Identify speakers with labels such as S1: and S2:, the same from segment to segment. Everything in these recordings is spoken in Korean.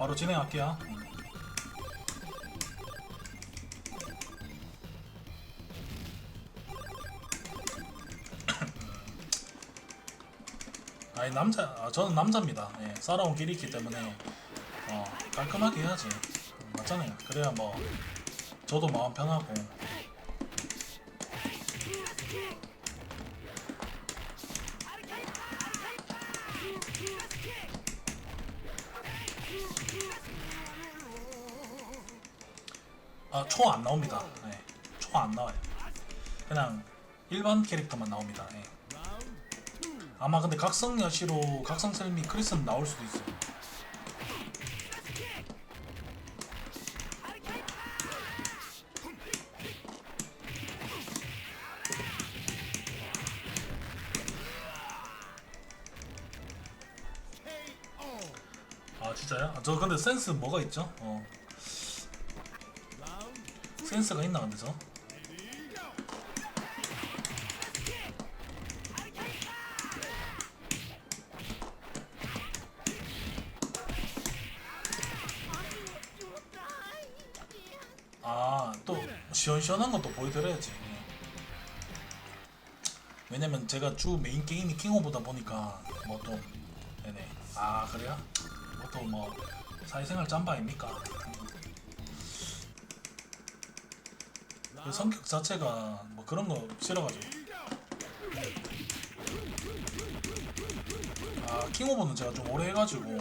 S1: 바로 진행할게요. 음. 아니 남자, 아, 저는 남자입니다. 예, 살아온 길이 있기 때문에 어, 깔끔하게 해야지. 음, 맞잖아요. 그래야 뭐 저도 마음 편하고. 초 안 나옵니다. 네, 초안 나와요. 그냥 일반 캐릭터만 나옵니다. 예. 아마 근데 각성 여시로 각성 셀미 크리스는 나올 수도 있어요. 아 진짜요? 아, 저 근데 센스 뭐가 있죠? 어. 센스가 있나 근데 저? 아, 또 시원시원한 것도 보여드려야지. 왜냐면 제가 주 메인 게임이 킹오보다 보니까 뭐 또 네네. 아 그래요? 뭐또 뭐 사회생활 짬바 아닙니까? 그 성격 자체가 뭐 그런 거 싫어가지고. 아 킹오버는 제가 좀 오래 해가지고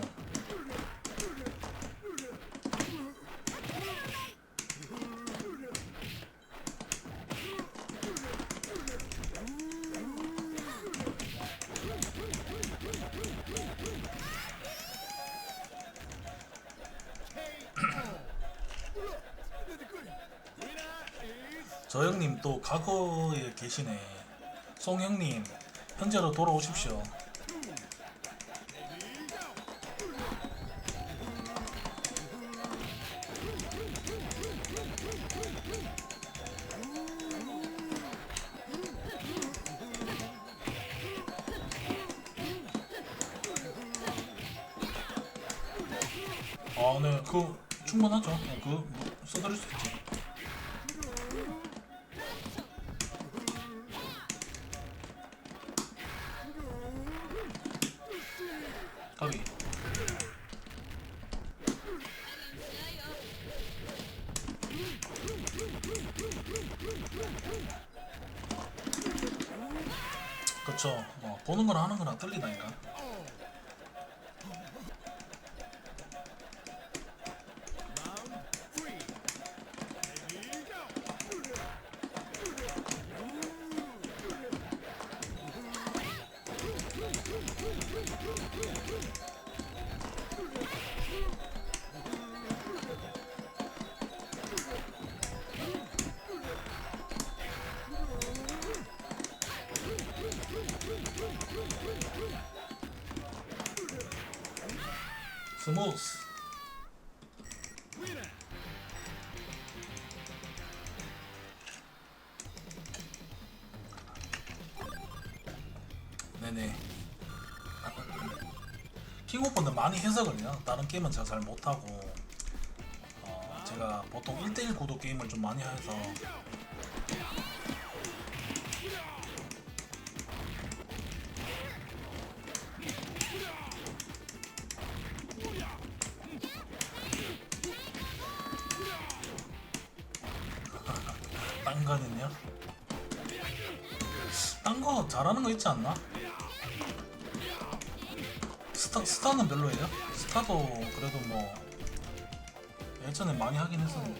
S1: 저 형님 또 과거에 계시네. 송 형님 현재로 돌아오십시오. 아, 네, 그 충분하죠. 네, 그 뭐, 써드릴 수 있지. 보는 거랑 하는 거랑 틀리다니까. 킹오프는 많이 해석을 해요. 다른 게임은 제가 잘 못하고 어, 제가 보통 1대1 구도 게임을 좀 많이 해서 딴 거는요? 딴 거 잘하는 거 있지 않나? 스타, 스타는 별로예요? 스타도 그래도 뭐 예전에 많이 하긴 했었는데.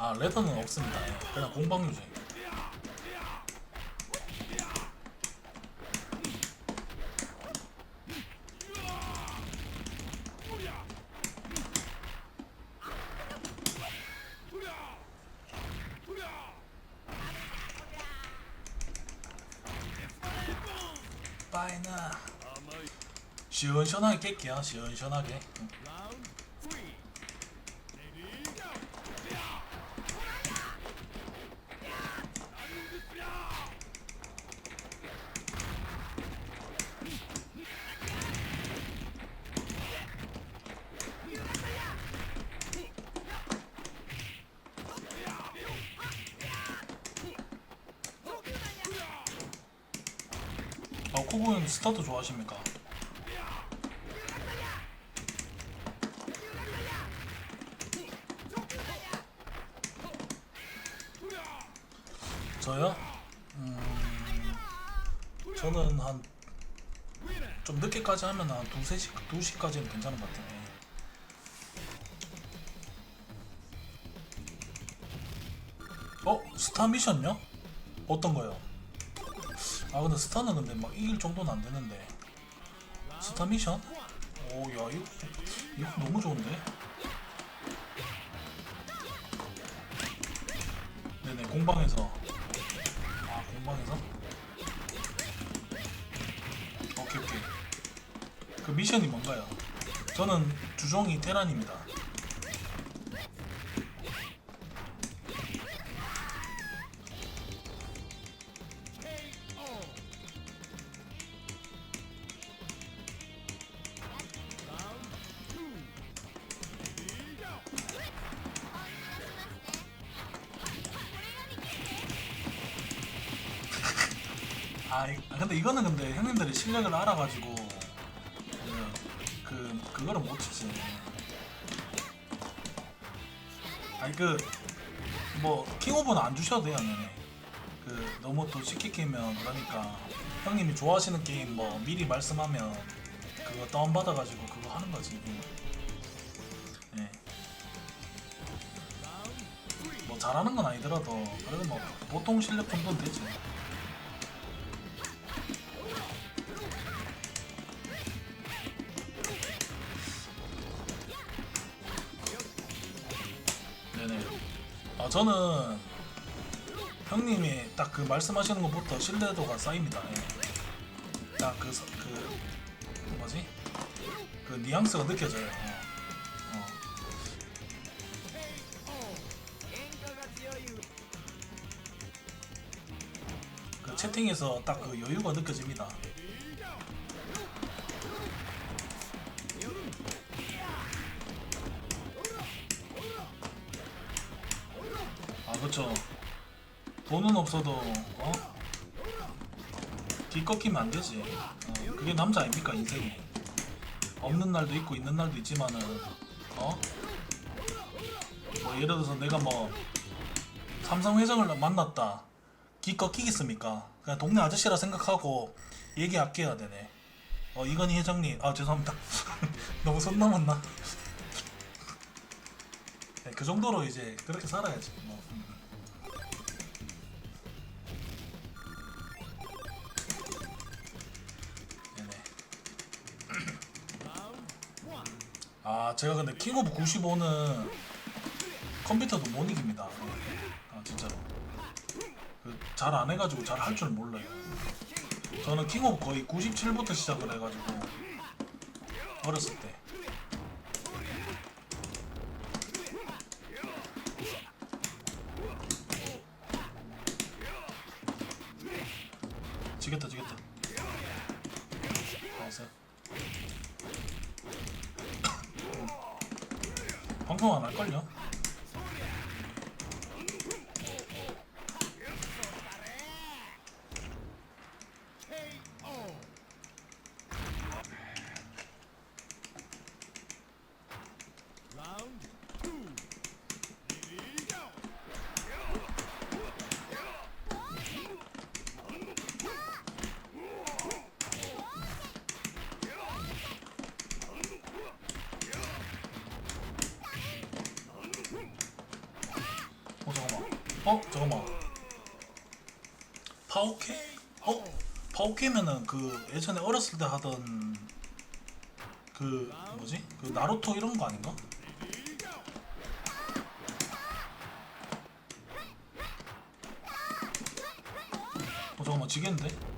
S1: 아 레더는 없습니다. 예, 그냥 공방 빠이 시원하게 깰게요 시원시원하게 어, 아, 코고는 스타도 좋아하십니까? 음, 저는 한 좀 늦게까지 하면 한 두세 시, 두 시까지 는 괜찮은 것 같아요. 예. 어? 스타 미션요? 어떤 거요? 아 근데 스타는 근데 막 이길 정도는 안 되는데 스타 미션? 오야 이거 이거 너무 좋은데? 네네 공방에서 미션이 뭔가요? 저는 주종이 테란입니다 아, 이- 아, 근데 이거는 근데 형님들이 실력을 알아가지고 그뭐 킹오브는 안 주셔도 돼요, 네네. 그 너무 또 깨면 그러니까 형님이 좋아하시는 게임 뭐 미리 말씀하면 그거 다운 받아가지고 그거 하는 거지. 네. 뭐 잘하는 건 아니더라도 그래도 뭐 보통 실력 정도는 되지. 저는 형님이 딱 그 말씀하시는 것부터 신뢰도가 쌓입니다. 예. 딱그 그 뭐지? 그 뉘앙스가 느껴져요. 어. 어. 그 채팅에서 딱 그 여유가 느껴집니다. 돈은 없어도 어? 뒤 꺾이면 안 되지. 어, 그게 남자 아닙니까 인생이. 없는 날도 있고 있는 날도 있지만은 어? 뭐 예를 들어서 내가 뭐 삼성 회장을 만났다. 기 꺾이겠습니까? 그냥 동네 아저씨라 생각하고 얘기 아껴야 되네. 어 이건희 회장님, 아 죄송합니다. 너무 손 넘었나? 네, 그 정도로 이제 그렇게 살아야지. 뭐. 아 제가 근데 킹 오브 95는 컴퓨터도 못 이깁니다. 아 진짜로. 그 잘 안 해가지고 잘 할 줄 몰라요. 저는 킹 오브 거의 97부터 시작을 해가지고 어렸을 때. 지겠다 지겠다. 나이스. 방송 안 할걸요? 어 잠깐만. 어 잠깐만. 파오케? 어 파오케면은 그 예전에 어렸을 때 하던 그 뭐지? 그 나루토 이런 거 아닌가? 어 잠깐만 지겠는데?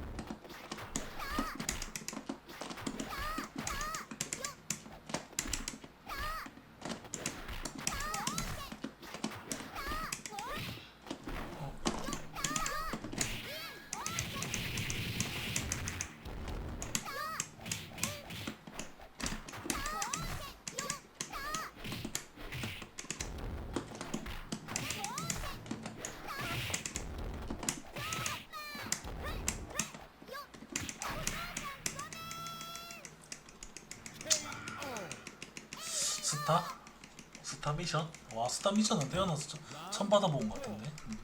S1: 스타? 스타 미션? 와 스타 미션은 태어나서 처, 처음 받아본 것 같은데 음.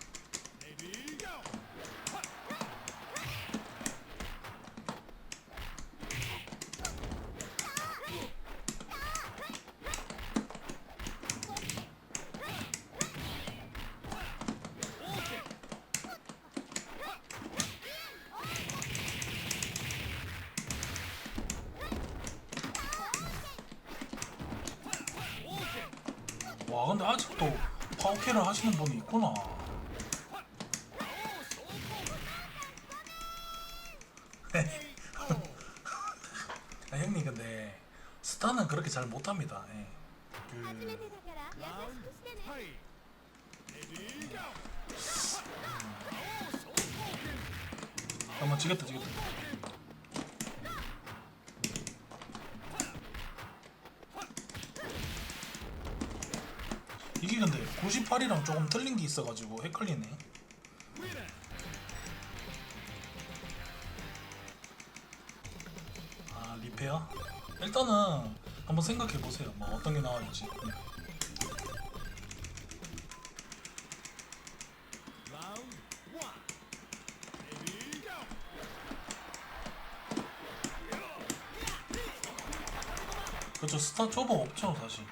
S1: 하시는 분이 있구나. 아, 형님 근데 스타는 그렇게 잘 못합니다. 예. 그 음. 한번 찍겠다 찍겠다. 98이랑 조금 틀린 게 있어가지고 헷갈리네. 아 리페어? 일단은 한번 생각해 보세요. 뭐 어떤 게 나올지. 그렇죠 스타 초보 없죠 사실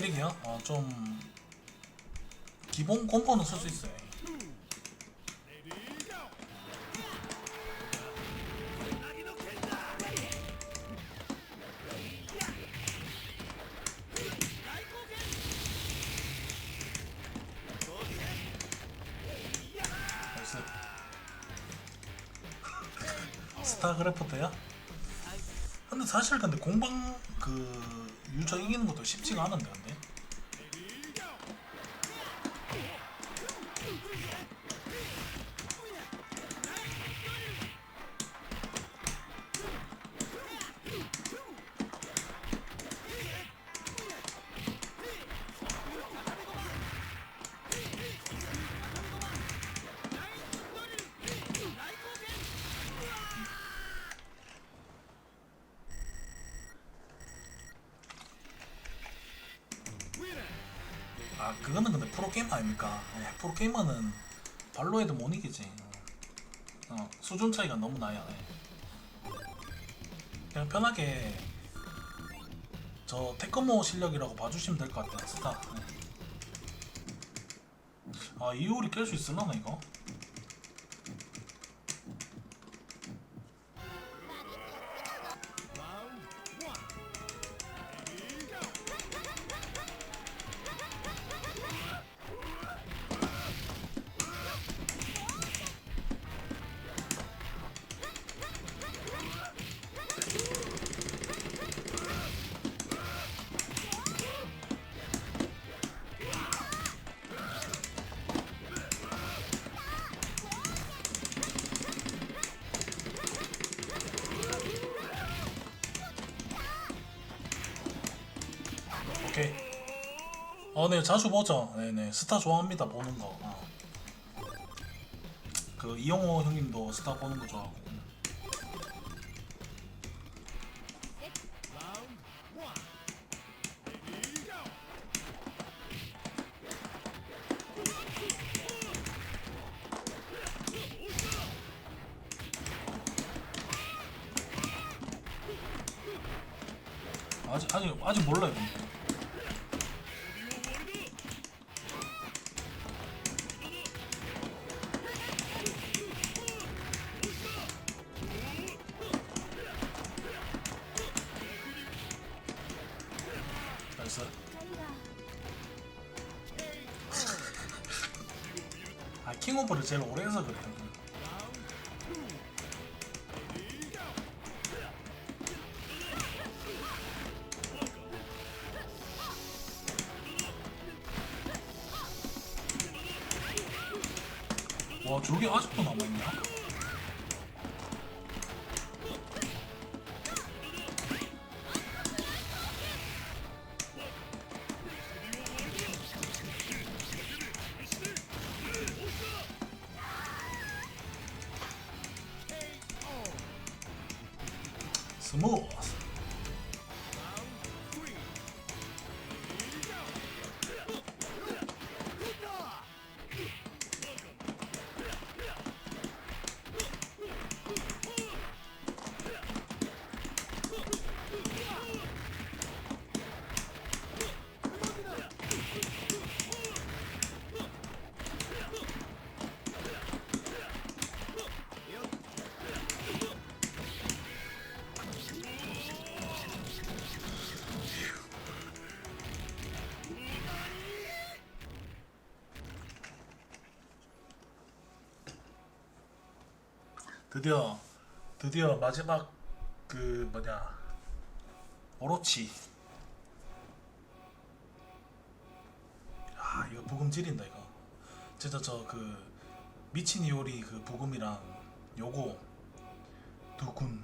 S1: 캐릭이요? 어, 좀 기본 콤보는 쓸 수 있어요. 나이스. 스타크래프트야? 근데 사실 근데 공방 그 유저 이기는 것도 쉽지가 않은데 근데 아 그거는 근데 프로게이머 아닙니까? 예, 프로게이머는 발로에도 못 이기지 어, 수준 차이가 너무 나요 예. 그냥 편하게 저 테크모 실력이라고 봐주시면 될 것 같아요 스타 예. 아 이효리 깰수 있을라나 이거? 네, 자주 보죠. 네네. 스타 좋아합니다, 보는 거. 어. 그, 이영호 형님도 스타 보는 거 좋아하고. 음. 아직, 아직, 아직 몰라요, 근데. 아, 킹오브를 제일 오래 해서 그래요. 스무 드디어 드디어 마지막 그 뭐냐 오로치. 아 이거 부금 지린다 이거. 진짜 저 그 미친 이오리 그 부금이랑 요거 두군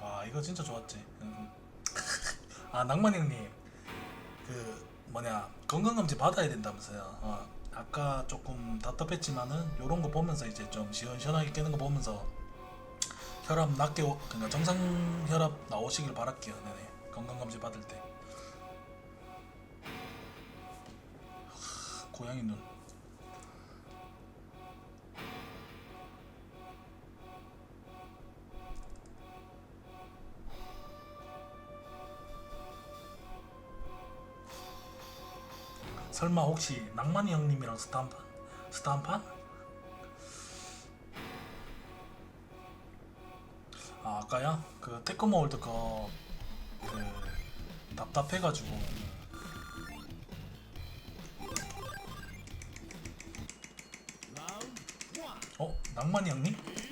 S1: 아 이거 진짜 좋았지. 응. 아 낭만 형님. 그 뭐냐 건강검진 받아야 된다면서요. 어, 아까 조금 답답했지만은 요런 거 보면서 이제 좀 시원시원하게 깨는 거 보면서 혈압 낮게 오- 그러니까 정상 혈압 나오시길 바랄게요 네네 건강검진 받을 때. 하, 고양이 눈 설마 혹시 낭만이 형님이랑 스탄판? 스탄판? 아 아까야? 그 테크모 월드컵 그 답답해가지고 어? 낭만이 형님?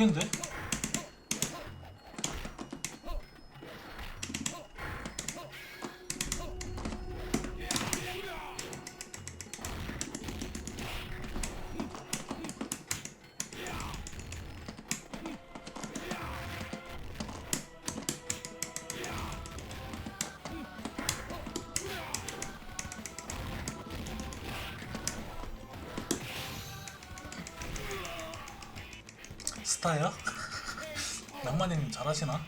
S1: 아 지겠는데? 스타야? 낭만 형님 잘하시나?